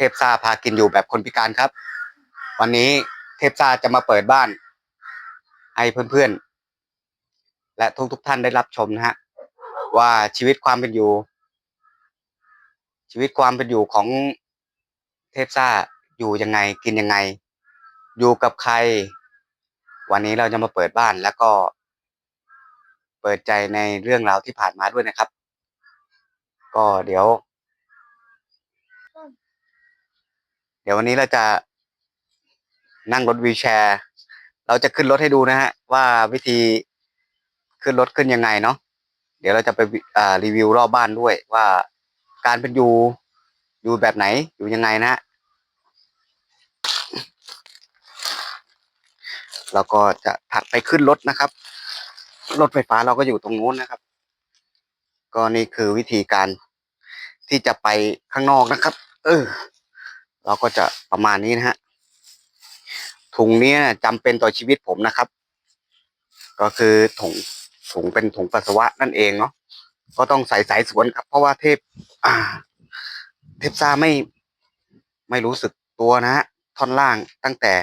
ทพซาพากินอยู่แบบคนพิการครับ วันนี้เทพซาจะมาเปิดบ้าน ให้เพื่อนๆ และทุกๆท่านได้รับชมนะฮะว่าชีวิตความเป็นอยู่ ชีวิตความเป็นอยู่ของเทพซาอยู่ยังไงกินยังไง อยู่กับใคร วันนี้เราจะมาเปิดบ้านแล้วก็ เปิดใจในเรื่องราวที่ผ่านมาด้วยนะครับ ก็เดี๋ยว เดี๋ยววันนี้เราจะนั่งรถวีลแชร์ เราจะขึ้นรถให้ดูนะฮะ ว่าวิธีขึ้นรถขึ้นยังไงเนาะเดี๋ยวเราจะไปรีวิวรอบบ้านด้วยว่าการเป็นอยู่อยู่แบบไหนอยู่ยังไงนะฮะเราก็จะถัดไปขึ้นรถนะครับ รถไฟฟ้าเราก็อยู่ตรงนู้นนะครับ ก็นี่คือวิธีการที่จะไปข้างนอกนะครับ เออ เราก็จะประมาณนี้นะฮะถุงเนี้ยจำเป็นต่อชีวิตผมนะครับ ก็คือถุงถุงเป็นถุงปัสสาวะนั่นเองเนาะก็ต้องใส่สายสวนครับ เพราะว่าเทพ อ่า เทพซ่าไม่ไม่รู้สึกตัวนะฮะท่อนล่างตั้งแต่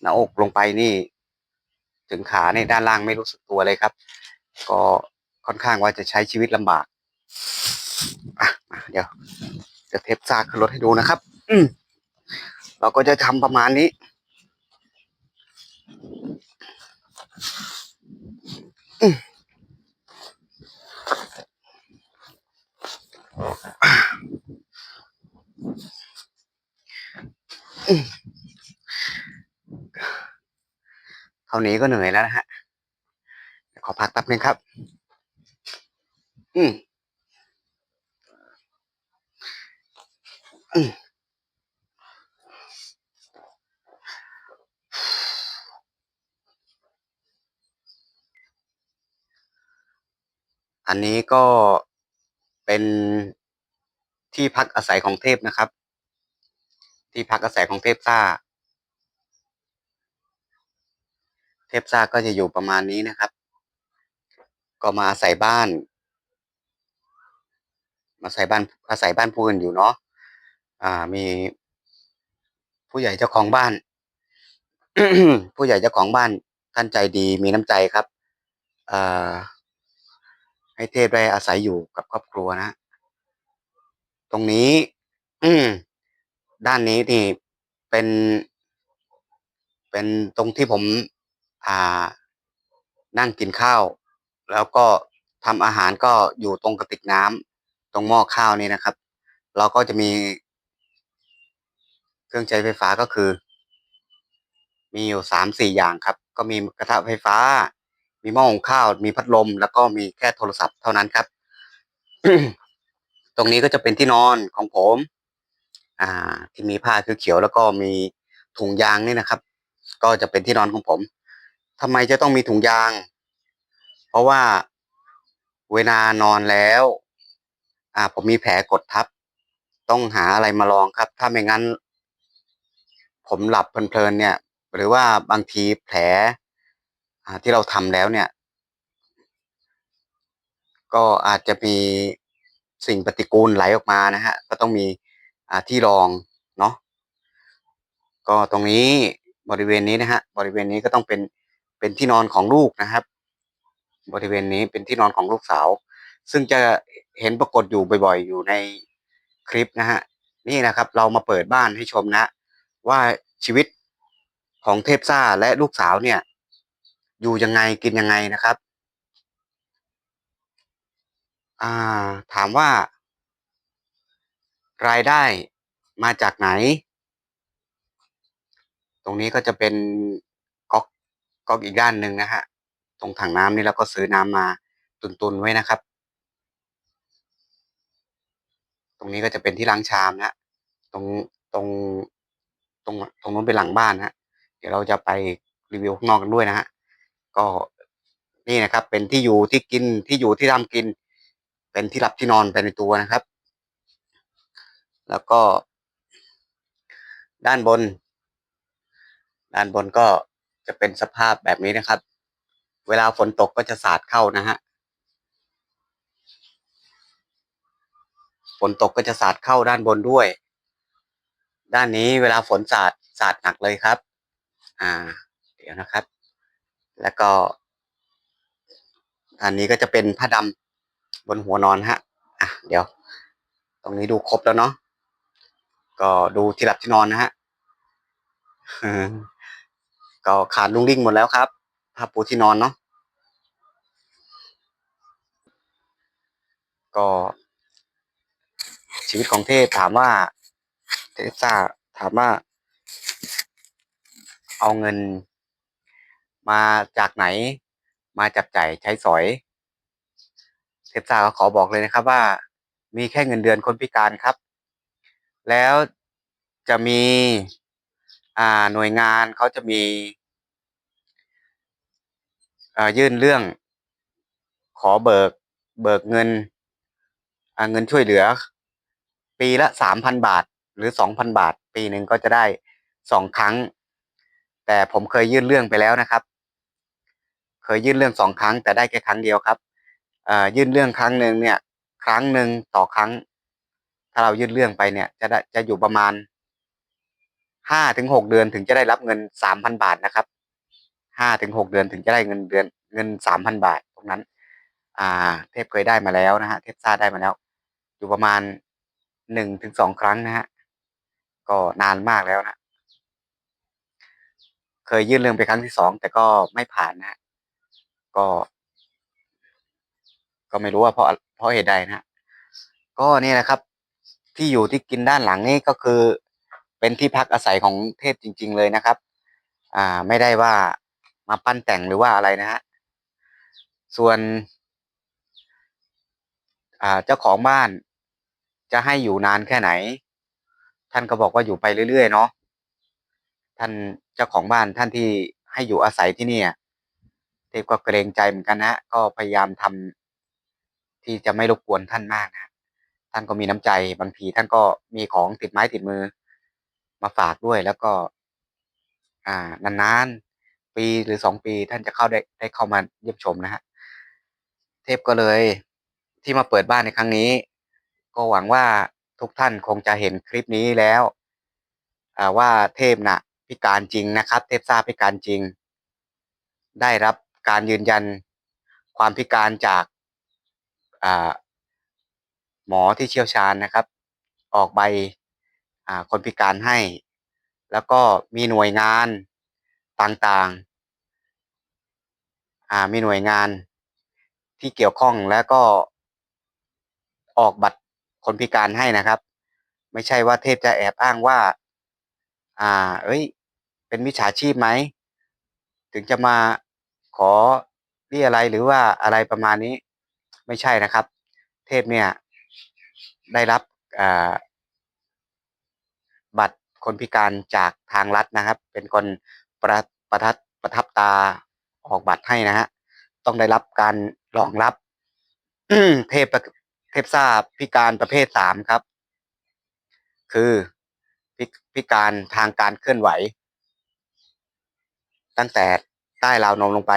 หน้าอกลงไปนี่ ถึงขาในด้านล่างไม่รู้สึกตัวเลยครับ ก็ค่อนข้างว่าจะใช้ชีวิตลำบาก อะ เดี๋ยว จะเทปซากขึ้นรถให้ดูนะครับ อืมเราก็จะทำประมาณนี้อืมอืมเท่านี้ก็เหนื่อยแล้วนะฮะ ขอพักแป๊บนึงครับ อืม อันนี้ก็เป็นที่พักอาศัยของเทพนะครับ ที่พักอาศัยของเทพซ่า เทพซ่าก็จะอยู่ประมาณนี้นะครับ ก็มาอาศัยบ้าน มาอาศัยบ้านอาศัยบ้านผู้อื่นอยู่เนาะ อ่ามี ผู้ใหญ่เจ้าของบ้าน ผู้ใหญ่เจ้าของบ้าน ท่านใจดีมีน้ำใจครับอ่าให้เทพได้อาศัยอยู่กับครอบครัวนะ ตรงนี้ อืด้านนี้นี่เป็น เป็นตรงที่ผม อ่า นั่งกินข้าว แล้วก็ทำอาหารก็อยู่ตรงกระติกน้ำตรงหม้อข้าวนี่นะครับ เราก็จะมี เครื่องใช้ไฟฟ้าก็คือ มีอยู่สามสี่อย่างครับ ก็มีกระทะไฟฟ้า มีหม้อหุงข้าว มีพัดลม แล้วก็มีแค่โทรศัพท์เท่านั้นครับ ตรงนี้ก็จะเป็นที่นอนของผม อ่า ที่มีผ้าคือเขียวแล้วก็มีถุงยางนี่นะครับ ก็จะเป็นที่นอนของผมทำไมจะต้องมีถุงยาง เพราะว่าเวลานอนแล้ว อ่า ผมมีแผลกดทับ ต้องหาอะไรมารองครับ ถ้าไม่งั้น ผมหลับเพลินๆเนี่ย หรือว่าบางทีแผลที่เราทำแล้วเนี่ย ก็อาจจะมีสิ่งปฏิกูลไหลออกมานะฮะ ก็ต้องมีที่รองเนาะก็ตรงนี้บริเวณนี้นะฮะ บริเวณนี้ก็ต้องเป็นเป็นที่นอนของลูกนะครับ บริเวณนี้เป็นที่นอนของลูกสาว ซึ่งจะเห็นปรากฏอยู่บ่อยๆ อยู่ในคลิปนะฮะนี่นะครับ เรามาเปิดบ้านให้ชมนะ ว่าชีวิตของเทพซ่าและลูกสาวเนี่ย อยู่ยังไงกินยังไงนะครับ อ่า ถามว่า รายได้มาจากไหน ตรงนี้ก็จะเป็นก๊อกก๊อกอีกด้านหนึ่งนะฮะ ตรงถังน้ำนี่เราก็ซื้อน้ำมาตุนๆไว้นะครับ ตรงนี้ก็จะเป็นที่ล้างชามนะตรงตรง ตรงตรงนู้นเป็นหลังบ้านฮะเดี๋ยวเราจะไปรีวิวข้างนอกกันด้วยนะฮะก็นี่นะครับ เป็นที่อยู่ที่กินที่อยู่ที่ทำกิน เป็นที่หลับที่นอนไปในตัวนะครับ แล้วก็ ด้านบน ด้านบนก็จะเป็นสภาพแบบนี้นะครับ เวลาฝนตกก็จะสาดเข้านะฮะฝนตกก็จะสาดเข้าด้านบนด้วย ด้านนี้เวลาฝนสาดสาดหนักเลยครับ อ่า เดี๋ยวนะครับ แล้วก็อันนี้ก็จะเป็นผ้าดำบนหัวนอนฮะ อะ เดี๋ยว ตรงนี้ดูครบแล้วเนาะ ก็ดูที่หลับที่นอนนะฮะ ก็ขาดลุงลิงหมดแล้วครับผ้าปูที่นอนเนาะ ก็ชีวิตของเทพถามว่า เทพซ่าถามว่า เอาเงิน มาจากไหน มาจับจ่ายใช้สอยเทพซ่าก็ขอบอกเลยนะครับว่า มีแค่เงินเดือนคนพิการครับ แล้วจะมี อ่าหน่วยงานเขาจะมีอยื่นเรื่อง ขอเบิก เบิกเงินเงินช่วยเหลือ ปีละสามพันบาท หรือสองพันบาท ปีหนึ่งก็จะได้สองครั้ง แต่ผมเคยยื่นเรื่องไปแล้วนะครับ เคยยื่นเรื่องสองครั้ง แต่ได้แค่ครั้งเดียวครับอ่ายื่นเรื่องครั้งหนึ่งเนี่ย ครั้งหนึ่งต่อครั้ง ถ้าเรายื่นเรื่องไปเนี่ย จะได้จะอยู่ประมาณห้าถึงหกเดือนถึงจะได้รับเงินสามพันบาทนะครับห้าถึงหกเดือนถึงจะได้เงินเดือนเงินสามพันบาทตรงนั้น อ่า เทพเคยได้มาแล้วนะฮะเทพซ่าได้มาแล้ว อยู่ประมาณหนึ่งถึงสองครั้งนะฮะ ก็นานมากแล้วนะเคยยื่นเรื่องไปครั้งที่สองแต่ก็ไม่ผ่านนะก็ ก็ไม่รู้ว่าเพราะเพราะเหตุใดนะก็นี่แหละครับ ที่อยู่ที่กินด้านหลังนี้ก็คือ เป็นที่พักอาศัยของเทพจริง ๆ เลยนะครับ อ่า ไม่ได้ว่ามาปั้นแต่งหรือว่าอะไรนะฮะส่วน อ่าเจ้าของบ้านจะให้อยู่นานแค่ไหน ท่านก็บอกว่าอยู่ไปเรื่อยๆเนาะท่านเจ้าของบ้านท่านที่ให้อยู่อาศัยที่นี่เทพก็เกรงใจเหมือนกันนะก็พยายามทำที่จะไม่รบกวนท่านมากนะท่านก็มีน้ำใจบางทีท่านก็มีของติดไม้ติดมือ มาฝากด้วยแล้วก็ อ่านานๆปีหรือสองปีท่านจะเข้าได้ได้เข้ามาเยี่ยมชมนะฮะเทพก็เลยที่มาเปิดบ้านในครั้งนี้ ก็หวังว่า ทุกท่านคงจะเห็นคลิปนี้แล้วว่าเทพน่ะพิการจริงนะครับ เทพซ่าบพิการจริง ได้รับการยืนยันความพิการจากหมอที่เชี่ยวชาญนะครับ ออกใบคนพิการให้ แล้วก็มีหน่วยงานต่างๆมีหน่วยงานที่เกี่ยวข้องแล้วก็ออกบัตร คนพิการให้นะครับ ไม่ใช่ว่าเทพจะแอบอ้างว่า อ่า เอ้ย เป็นมิจฉาชีพไหม ถึงจะมาขอเรียอะไรหรือว่าอะไรประมาณนี้ ไม่ใช่นะครับ เทพเนี่ย ได้รับบัตรคนพิการจากทางรัฐนะครับ เป็นคนประประทับประทับตาออกบัตรให้นะฮะต้องได้รับการรองรับเทพ เทพซ่าพิการประเภทสามครับ คือพิพิการทางการเคลื่อนไหว ตั้งแต่ใต้ราวนมลงไป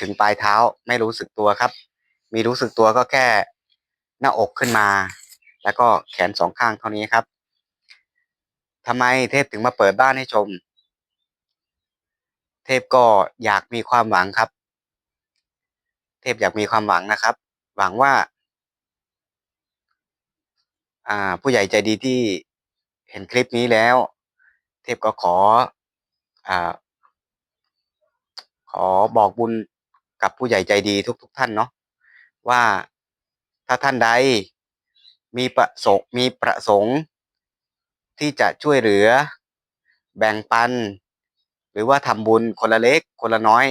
ถึงปลายเท้าไม่รู้สึกตัวครับ มีรู้สึกตัวก็แค่หน้าอกขึ้นมา แล้วก็แขนสองข้างเท่านี้ครับทำไมเทพถึงมาเปิดบ้านให้ชม เทพก็อยากมีความหวังครับ เทพอยากมีความหวังนะครับ หวังว่า อ่า ผู้ใหญ่ใจดีที่เห็นคลิปนี้แล้ว เทพก็ขออ่าขอบอกบุญกับผู้ใหญ่ใจดีทุกๆทท่านเนาะว่าถ้าท่านใดมีประสงค์มีประสงค์ ที่จะช่วยเหลือ แบ่งปัน หรือว่าทำบุญคนละเล็กคนละน้อย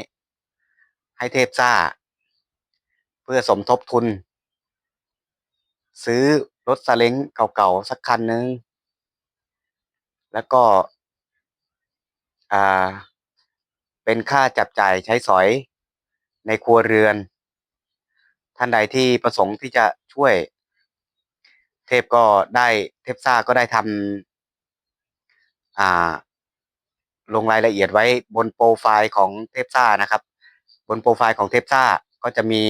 ให้เทพซ่า เพื่อสมทบทุน ซื้อ รถซาเล้งเก่าๆสักคันหนึ่งแล้วก็ อ่า เป็นค่าจับจ่ายใช้สอยในครัวเรือน ท่านใดที่ประสงค์ที่จะช่วย เทพก็ได้เทพซ่าก็ได้ทำอ่า ลงรายละเอียดไว้บนโปรไฟล์ของเทพซ่านะครับ บนโปรไฟล์ของเทพซ่าก็จะมี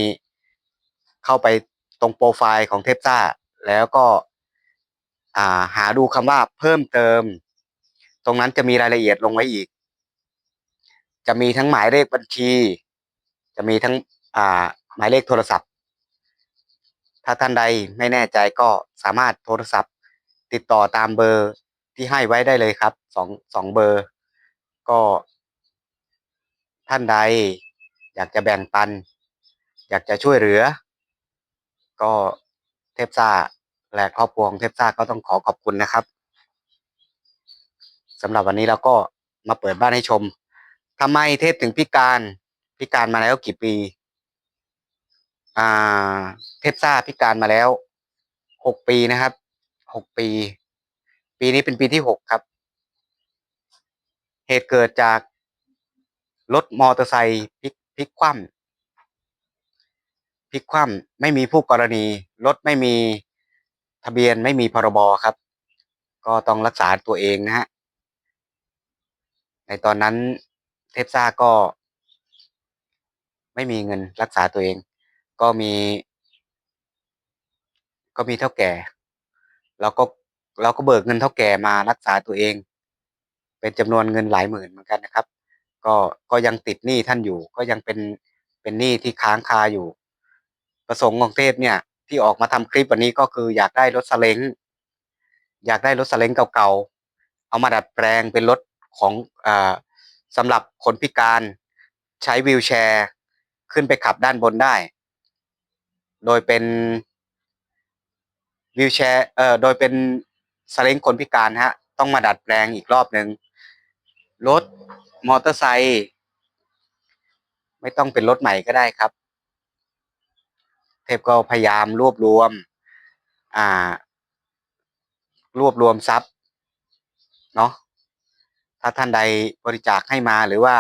เข้าไปตรงโปรไฟล์ของเทพซ่า แล้วก็าหาดูคำว่าเพิ่มเติม ตรงนั้นจะมีรายละเอียดลงไว้อีก จะมีทั้งหมายเลขบัญชี จะมีทั้งาหมายเลขโทรศัพท์ ถ้าท่านใดไม่แน่ใจก็สามารถโทรศัพท์ ติดต่อตามเบอร์ที่ให้ไว้ได้เลยครับสองสองเบอร์ ก็ ท่านใด อยากจะแบ่งปัน อยากจะช่วยเหลือ ก็เทพซ่า และครอบครัวของเทพซ่าก็ต้องขอขอบคุณนะครับสำหรับวันนี้เราก็มาเปิดบ้านให้ชมทำไมเทพถึงพิการพิการมาแล้วกี่ปี อ่า เทพซ่าพิการมาแล้วหกปีนะครับหกปี ปีนี้เป็นปีที่หกครับ เหตุเกิดจากรถมอเตอร์ไซค์พลิกพลิกคว่ำพลิกคว่ำไม่มีผู้กรณี รถไม่มี ทะเบียนไม่มีพรบครับ ก็ต้องรักษาตัวเองนะฮะในตอนนั้นเทพซ่าก็ ไม่มีเงินรักษาตัวเอง ก็มี ก็มีเท่าแก่เราก็เราก็เบิกเงินเท่าแก่มารักษาตัวเอง เป็นจำนวนเงินหลายหมื่นเหมือนกันนะครับ ก็ก็ยังติดหนี้ท่านอยู่ ก็ยังเป็นเป็นหนี้ที่ค้างคาอยู่ ประสงค์ของเทพเนี่ย ที่ออกมาทำคลิปวันนี้ก็คืออยากได้รถสเล้งอยากได้รถสเล้งเก่าๆ เอามาดัดแปลงเป็นรถของอ่าสำหรับคนพิการใช้วีลแชร์ ขึ้นไปขับด้านบนได้ โดยเป็นวีลแชร์เอ่อโดยเป็นสเล้งคนพิการฮะ ต้องมาดัดแปลงอีกรอบหนึ่งรถมอเตอร์ไซค์ไม่ต้องเป็นรถใหม่ก็ได้ครับ เทพก็พยายามรวบรวม อ่า รวบรวมทรัพย์เนาะถ้าท่านใดบริจาคให้มาหรือว่า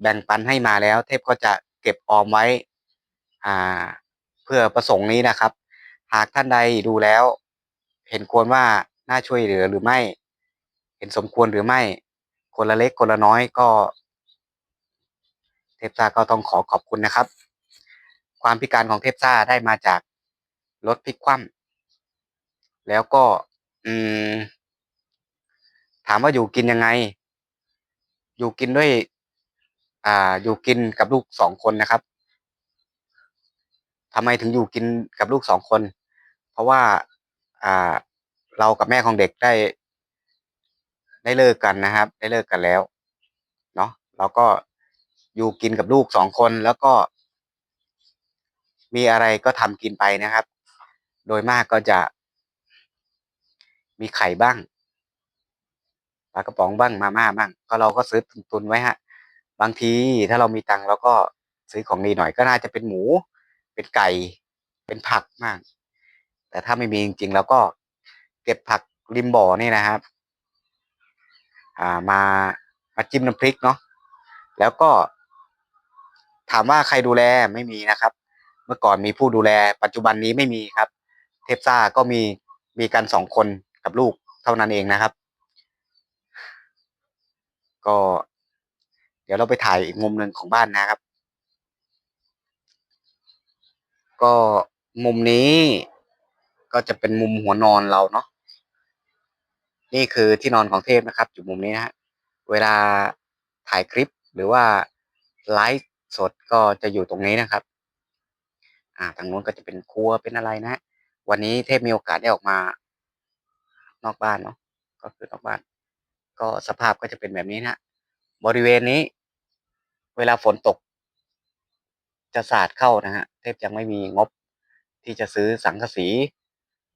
แบ่งปันให้มาแล้ว เทพก็จะเก็บออมไว้ อ่า เพื่อประสงค์นี้นะครับ หากท่านใดดูแล้ว เห็นควรว่าน่าช่วยเหลือหรือไม่ เห็นสมควรหรือไม่ คนละเล็กคนละน้อยก็ เทพซ่าก็ต้องขอขอบคุณนะครับ ความพิการของเทพซ่าได้มาจากรถพลิกคว่ำแล้วก็อืม ถามว่าอยู่กินยังไง อยู่กินด้วย อ่า อยู่กินกับลูกสองคนนะครับทำไมถึงอยู่กินกับลูกสองคน เพราะว่า อ่า เรากับแม่ของเด็กได้ ได้เลิกกันนะครับ ได้เลิกกันแล้ว เนาะเราก็อยู่กินกับลูกสองคนแล้วก็ มีอะไรก็ทำกินไปนะครับ โดยมากก็จะมีไข่บ้างปลากระป๋องบ้างมาม่าบ้าง ก็เราก็ซื้อตุนไว้ฮะ บางทีถ้าเรามีตังค์เราก็ซื้อของดีหน่อยก็น่าจะเป็นหมู เป็นไก่ เป็นผักมาก แต่ถ้าไม่มีจริงๆเราก็เก็บผักริมบ่อนี่นะครับอ่ามามาจิ้มน้ำพริกเนาะแล้วก็ถามว่าใครดูแลไม่มีนะครับ เมื่อก่อนมีผู้ดูแล ปัจจุบันนี้ไม่มีครับ เทพซ่าก็มีมีกันสองคนกับลูกเท่านั้นเองนะครับ ก็ เดี๋ยวเราไปถ่ายอีกมุมหนึ่งของบ้านนะครับ ก็มุมนี้ก็จะเป็นมุมหัวนอนเราเนาะนี่คือที่นอนของเทพนะครับ อยู่มุมนี้นะฮะเวลาถ่ายคลิปหรือว่าไลฟ์สดก็จะอยู่ตรงนี้นะครับ อ่าทางนู้นก็จะเป็นครัวเป็นอะไรนะฮะวันนี้เทพมีโอกาสได้ออกมา นอกบ้านเนาะก็คือนอกบ้าน ก็สภาพก็จะเป็นแบบนี้นะฮะบริเวณนี้ เวลาฝนตก จะสาดเข้านะฮะเทพยังไม่มีงบที่จะซื้อสังกะสี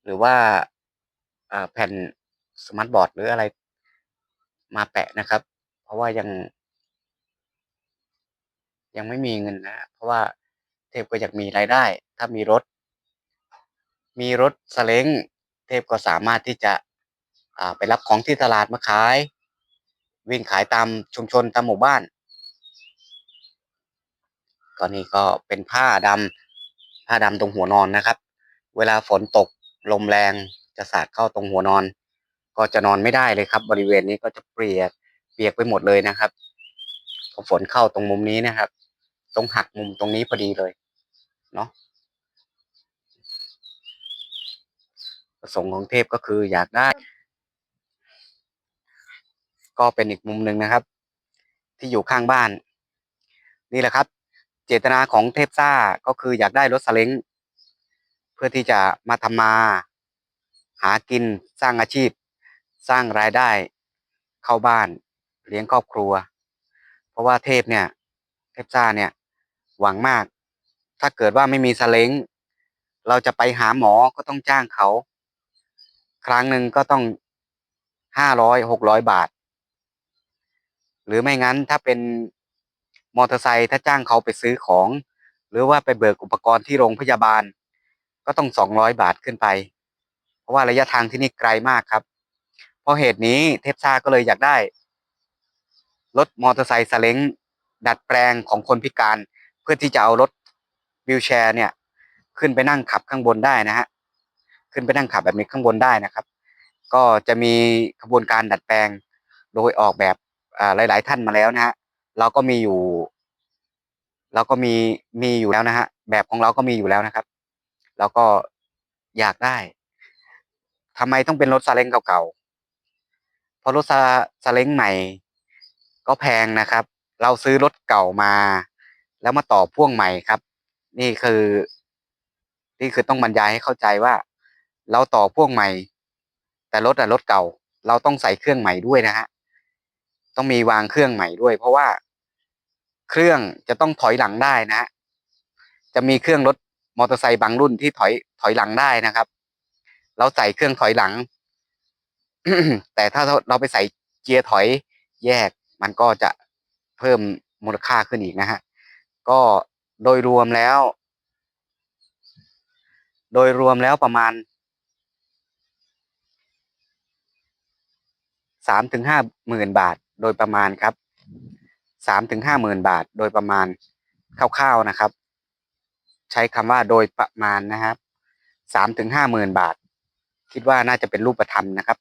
หรือว่าแผ่นสมาร์ทบอร์ดหรืออะไรมาแปะนะครับ เพราะว่ายัง ยังไม่มีเงินนะ เพราะว่า เทพก็อยากมีรายได้ ถ้ามีรถ มีรถสเล้งเทพก็สามารถที่จะไปรับของที่ตลาดมาขาย วิ่งขายตามชุมชนตามหมู่บ้านก็นี่ก็เป็นผ้าดำผ้าดำตรงหัวนอนนะครับ เวลาฝนตกลมแรงจะสาดเข้าตรงหัวนอน ก็จะนอนไม่ได้เลยครับ บริเวณนี้ก็จะเปียกเปียกไปหมดเลยนะครับพอฝนเข้าตรงมุมนี้นะครับ ตรงหักมุมตรงนี้พอดีเลย เนาะประสงค์ของเทพก็คืออยากได้ ก็เป็นอีกมุมหนึ่งนะครับ ที่อยู่ข้างบ้าน นี่แหละครับ เจตนาของเทพซ่าก็คืออยากได้รถสเล้งเพื่อที่จะมาทำมา หากินสร้างอาชีพ สร้างรายได้ เข้าบ้านเลี้ยงครอบครัว เพราะว่าเทพเนี่ย เทพซ่าเนี่ยหวังมาก ถ้าเกิดว่าไม่มีสเล้งเราจะไปหาหมอก็ต้องจ้างเขา ครั้งหนึ่งก็ต้องห้าร้อยหกร้อยบาท หรือไม่งั้นถ้าเป็นมอเตอร์ไซค์ถ้าจ้างเขาไปซื้อของ หรือว่าไปเบิกอุปกรณ์ที่โรงพยาบาล ก็ต้องสองร้อยบาทขึ้นไป เพราะว่าระยะทางที่นี่ไกลมากครับ เพราะเหตุนี้เทพซาก็เลยอยากได้รถมอเตอร์ไซค์ซาเล้งดัดแปลงของคนพิการ เพื่อที่จะเอารถ วิวแชร์เนี่ย ขึ้นไปนั่งขับข้างบนได้นะฮะขึ้นไปนั่งขับแบบนี้ข้างบนได้นะครับ ก็จะมีกระบวนการดัดแปลงโดยออกแบบอ่าหลาย ๆ ท่านมาแล้วนะฮะเราก็มีอยู่ เราก็มีมีอยู่แล้วนะฮะแบบของเราก็มีอยู่แล้วนะครับ เราก็อยากได้ทำไมต้องเป็นรถซาเล้งเก่าๆเพราะรถซาซาเล้งใหม่ ก็แพงนะครับ เราซื้อรถเก่ามา แล้วมาต่อพ่วงใหม่ครับ นี่คือ นี่คือต้องบรรยายให้เข้าใจว่า เราต่อพ่วงใหม่ แต่รถอะรถเก่า เราต้องใส่เครื่องใหม่ด้วยนะฮะต้องมีวางเครื่องใหม่ด้วย เพราะว่าเครื่องจะต้องถอยหลังได้นะฮะจะมีเครื่องรถมอเตอร์ไซค์บางรุ่นที่ถอยถอยหลังได้นะครับ เราใส่เครื่องถอยหลัง แต่ถ้าเราไปใส่เกียร์ถอยแยก มันก็จะเพิ่มมูลค่าขึ้นอีกนะฮะ ก็ โดยรวมแล้ว โดยรวมแล้วประมาณสามถึงห้าหมื่นบาทโดยประมาณครับสามถึงห้าหมื่นบาทโดยประมาณคร่าวๆนะครับ ใช้คำว่าโดยประมาณนะครับสามถึงห้าหมื่นบาท คิดว่าน่าจะเป็นรูปธรรมนะครับ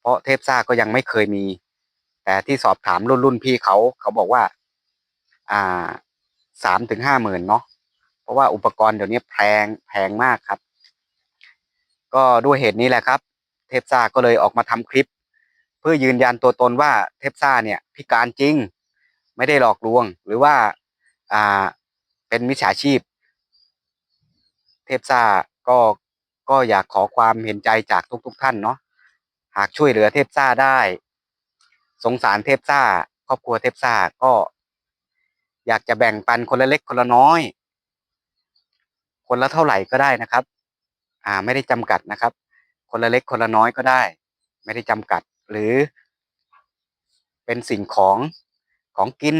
เพราะเทพซ่าก็ยังไม่เคยมี แต่ที่สอบถามรุ่นรุ่นพี่เขาเขาบอกว่า อ่า สามถึงห้าหมื่นเนาะเพราะว่าอุปกรณ์เดี๋ยวนี้แพงแพงมากครับ ก็ด้วยเหตุนี้แหละครับ เทพซ่าก็เลยออกมาทำคลิป เพื่อยืนยันตัวตนว่าเทพซ่าเนี่ยพิการจริง ไม่ได้หลอกลวง หรือว่าอ่าเป็นมิจฉาชีพ เทพซ่าก็ก็อยากขอความเห็นใจจากทุกๆทท่านเนาะหากช่วยเหลือเทพซ่าได้ สงสารเทพซ่า ครอบครัวเทพซ่าก็ อยากจะแบ่งปันคนละเล็กคนละน้อย คนละเท่าไหร่ก็ได้นะครับ อ่าไม่ได้จำกัดนะครับ คนละเล็กคนละน้อยก็ได้ ไม่ได้จำกัด หรือ เป็นสิ่งของของกิน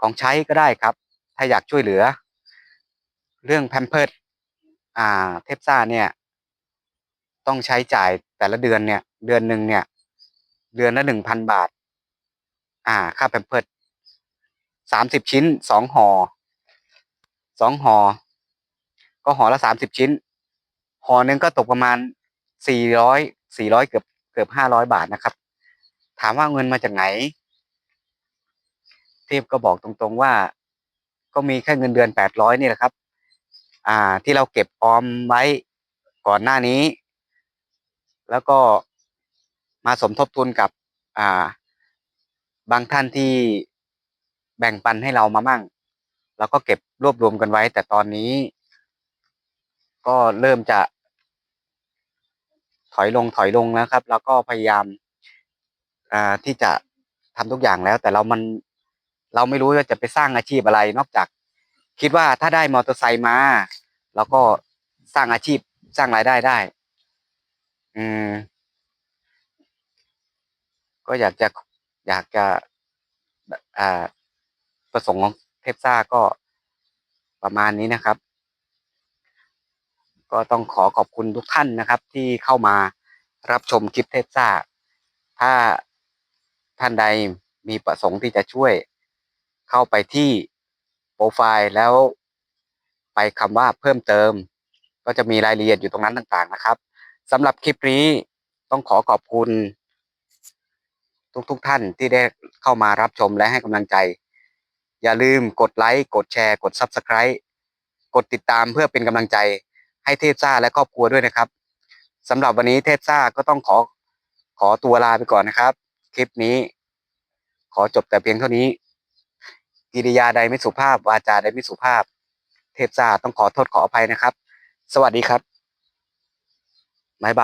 ของใช้ก็ได้ครับ ถ้าอยากช่วยเหลือ เรื่องแพมเพิร์ดอ่า เทปซ่าเนี่ย ต้องใช้จ่ายแต่ละเดือนเนี่ย เดือนหนึ่งเนี่ย เดือนละหนึ่งพันบาท อ่า ค่าแพมเพิร์ด สามสิบชิ้นสองห่อสองห่อก็ห่อละสามสิบชิ้นห่อหนึ่งก็ตกประมาณสี่ร้อยสี่ร้อยเกือบเกือบห้าร้อยบาทนะครับ ถามว่าเงินมาจากไหน เทพก็บอกตรงๆว่า ก็มีแค่เงินเดือนแปดร้อยนี่แหละครับ อ่า ที่เราเก็บออมไว้ก่อนหน้านี้ แล้วก็มาสมทบทุนกับ อ่า บางท่านที่ แบ่งปันให้เรามามั่ง แล้วก็เก็บรวบรวมกันไว้ แต่ตอนนี้ ก็เริ่มจะ ถอยลงถอยลงแล้วครับ แล้วก็พยายามที่จะทำทุกอย่างแล้ว แต่เรามันเราไม่รู้ว่าจะไปสร้างอาชีพอะไร นอกจาก คิดว่าถ้าได้มอเตอร์ไซค์มาเราก็สร้างอาชีพสร้างรายได้ได้ อืม ก็อยากจะอยากจะอ่า ประสงค์ของเทพซ่าก็ประมาณนี้นะครับ ก็ต้องขอขอบคุณทุกท่านนะครับ ที่เข้ามารับชมคลิปเทพซ่า ถ้าท่านใดมีประสงค์ที่จะช่วยเข้าไปที่โปรไฟล์แล้วไปคำว่าเพิ่มเติม ก็จะมีรายละเอียดอยู่ตรงนั้นต่างๆนะครับสำหรับคลิปนี้ต้องขอขอบคุณทุกๆทท่านที่ได้เข้ามารับชมและให้กำลังใจ อย่าลืมกดไลค์ กดแชร์ กด Subscribe กดติดตามเพื่อเป็นกำลังใจให้เทพซ่าและครอบครัวด้วยนะครับสำหรับวันนี้เทพซ่าก็ต้องขอขอตัวลาไปก่อนนะครับ คลิปนี้ ขอจบแต่เพียงเท่านี้ กิริยาใดไม่สุภาพ วาจาใดไม่สุภาพ เทพซ่าต้องขอโทษขออภัยนะครับ สวัสดีครับบ๊ายบาย